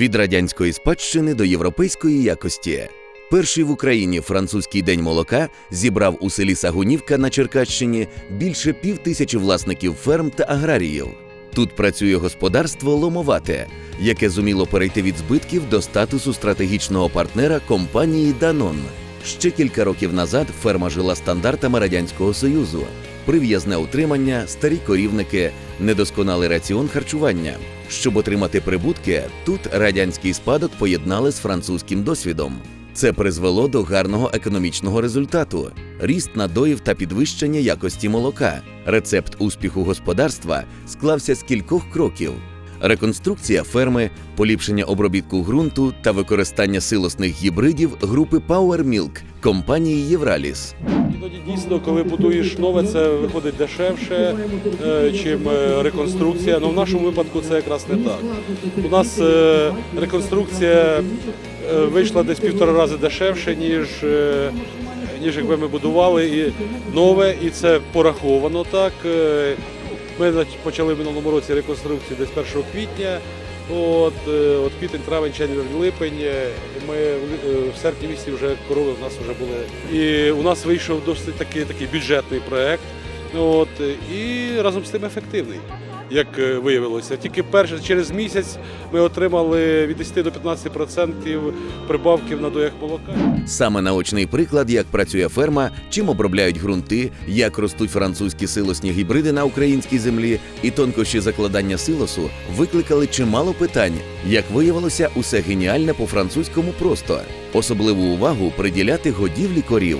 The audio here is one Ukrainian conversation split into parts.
від радянської спадщини до європейської якості. Перший в Україні французький день молока зібрав у селі Сагунівка на Черкащині більше пів тисячі власників ферм та аграріїв. Тут працює господарство Ломовате, яке зуміло перейти від збитків до статусу стратегічного партнера компанії Данон. Ще кілька років назад ферма жила стандартами радянського союзу: прив'язне утримання, старі корівники, недосконалий раціон харчування. Щоб отримати прибутки, тут радянський спадок поєднали з французьким досвідом. Це призвело до гарного економічного результату: ріст надоїв та підвищення якості молока. Рецепт успіху господарства склався з кількох кроків: реконструкція ферми, поліпшення обробітку ґрунту та використання силосних гібридів групи Power Milk компанії Євраліс. Іноді дійсно, коли будуєш нове, це виходить дешевше, е, чим е, реконструкція. Ну в нашому випадку це якраз не так. У нас е, реконструкція вийшла десь півтора рази дешевше, ніж, ніж якби ми будували і нове, і це пораховано так. Ми почали в минулому році реконструкцію десь 1 квітня. От, е, от квітень, травень, червень, липень. Ми в е, в серпні місяці вже корови у нас вже були. І у нас вийшов досить такий, такий бюджетний проект. От, і разом з тим ефективний, як е, виявилося. Тільки перше через місяць ми отримали від 10 до 15% прибавки в надоях молока. Саме наочний приклад, як працює ферма, чим обробляють ґрунти, як ростуть французькі силосні гібриди на українській землі, і тонкощі закладання силосу викликали чимало питань. Як виявилося, усе геніальне по-французькому просто. Особливу увагу приділяти годівлі корів.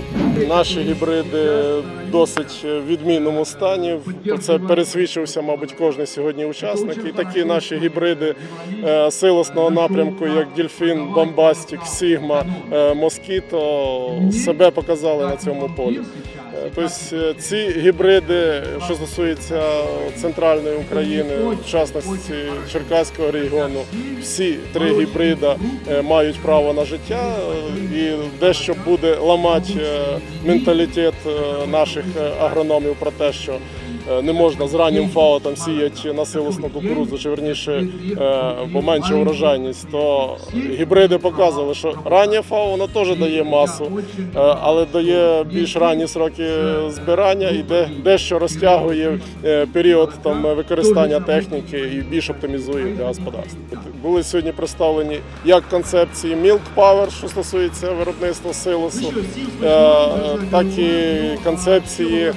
Наші гібриди в досить відмінному стані. Це пересвідчився, мабуть, кожен сьогодні учасник. І такі наші гібриди е, силосного напрямку, як Дільфін, Бомбастік, Сігма, е, Москіто, себе показали на цьому полі. Тобто е, ці гібриди, що стосується центральної України, в частності Черкаського регіону, всі три гібрида е, мають право на життя е, і дещо буде ламати менталітет наших агрономів про те, що не можна з раннім фау там сіяти на силосну кукурудзу, чи верніше, бо менша урожайність, то гібриди показували, що раннє фау воно теж дає масу, але дає більш ранні сроки збирання і де, дещо розтягує е, період там використання техніки і більш оптимізує для господарства. Були сьогодні представлені як концепції Milk Power, що стосується виробництва силосу, е, так і концепції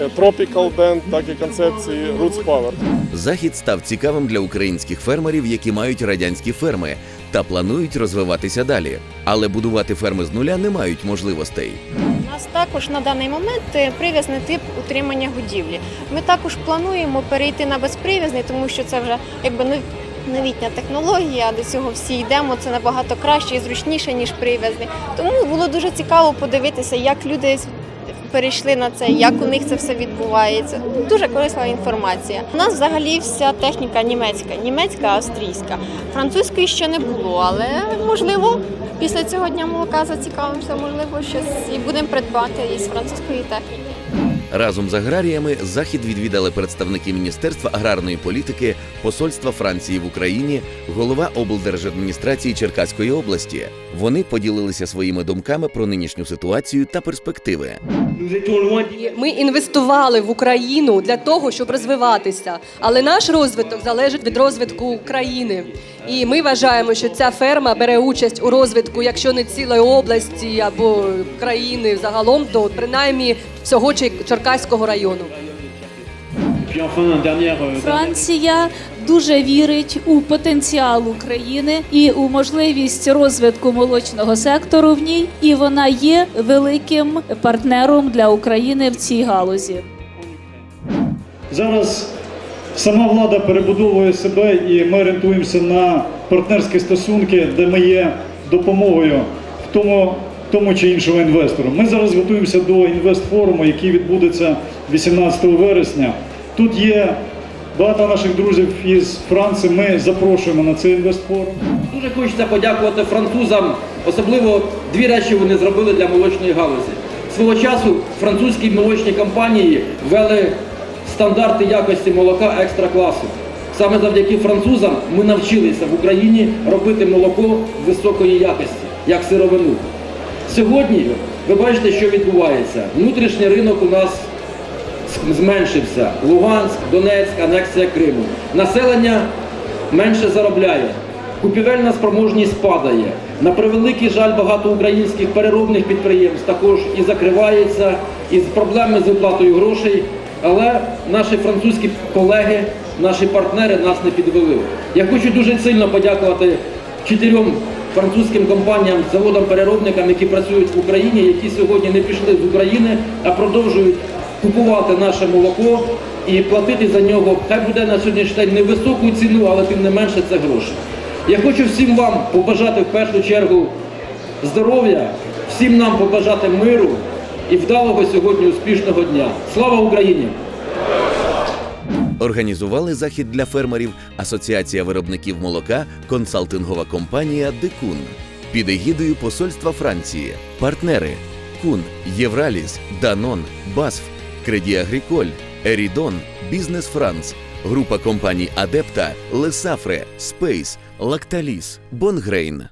е, Tropical Dent, так і концепції Roots Power. Захід став цікавим для українських фермерів, які мають радянські ферми та планують розвиватися далі. Але будувати ферми з нуля не мають можливостей. Нас також на даний момент е, прив'язний тип утримання годівлі. Ми також плануємо перейти на безприв'язний, тому що це вже якби нов- новітня технологія. До цього всі йдемо. Це набагато краще і зручніше ніж прив'язний. Тому було дуже цікаво подивитися, як люди перейшли на це, як у них це все відбувається. Дуже корисна інформація. У нас взагалі вся техніка німецька, німецька, австрійська. Французької ще не було, але можливо. Після цього дня молока зацікавимося, можливо, щось і будемо придбати із французької техніки. Разом з аграріями захід відвідали представники Міністерства аграрної політики, посольства Франції в Україні, голова облдержадміністрації Черкаської області. Вони поділилися своїми думками про нинішню ситуацію та перспективи. Ми інвестували в Україну для того, щоб розвиватися, але наш розвиток залежить від розвитку України. І ми вважаємо, що ця ферма бере участь у розвитку, якщо не цілої області або країни загалом, то принаймні всього Чер- Черкаського району. Франція дуже вірить у потенціал України і у можливість розвитку молочного сектору в ній, і вона є великим партнером для України в цій галузі. Зараз сама влада перебудовує себе і ми орієнтуємося на партнерські стосунки, де ми є допомогою в тому, тому чи іншому інвестору. Ми зараз готуємося до інвестфоруму, який відбудеться 18 вересня. Тут є багато наших друзів із Франції. Ми запрошуємо на цей інвестфорум. Дуже хочеться подякувати французам. Особливо дві речі вони зробили для молочної галузі. Свого часу французькі молочні компанії ввели стандарти якості молока екстра класу. Саме завдяки французам ми навчилися в Україні робити молоко високої якості, як сировину. Сьогодні ви бачите, що відбувається. Внутрішній ринок у нас зменшився. Луганськ, Донецьк, анексія Криму. Населення менше заробляє. Купівельна спроможність падає. На превеликий жаль, багато українських переробних підприємств також і закривається, і проблеми з виплатою грошей. Але наші французькі колеги, наші партнери нас не підвели. Я хочу дуже сильно подякувати чотирьом французьким компаніям, заводам-переробникам, які працюють в Україні, які сьогодні не пішли з України, а продовжують купувати наше молоко і платити за нього. Хай буде на сьогоднішній день невисоку ціну, але тим не менше це гроші. Я хочу всім вам побажати в першу чергу здоров'я, всім нам побажати миру і вдалого сьогодні успішного дня. Слава Україні! Організували захід для фермерів Асоціація виробників молока, консалтингова компанія Декун під егідою Посольства Франції, партнери Кун, Євраліс, Данон, Басф, Агріколь, Ерідон, Бізнес Франц, група компаній Адепта, Лесафре, Спейс, Лакталіс, Бонгрейн.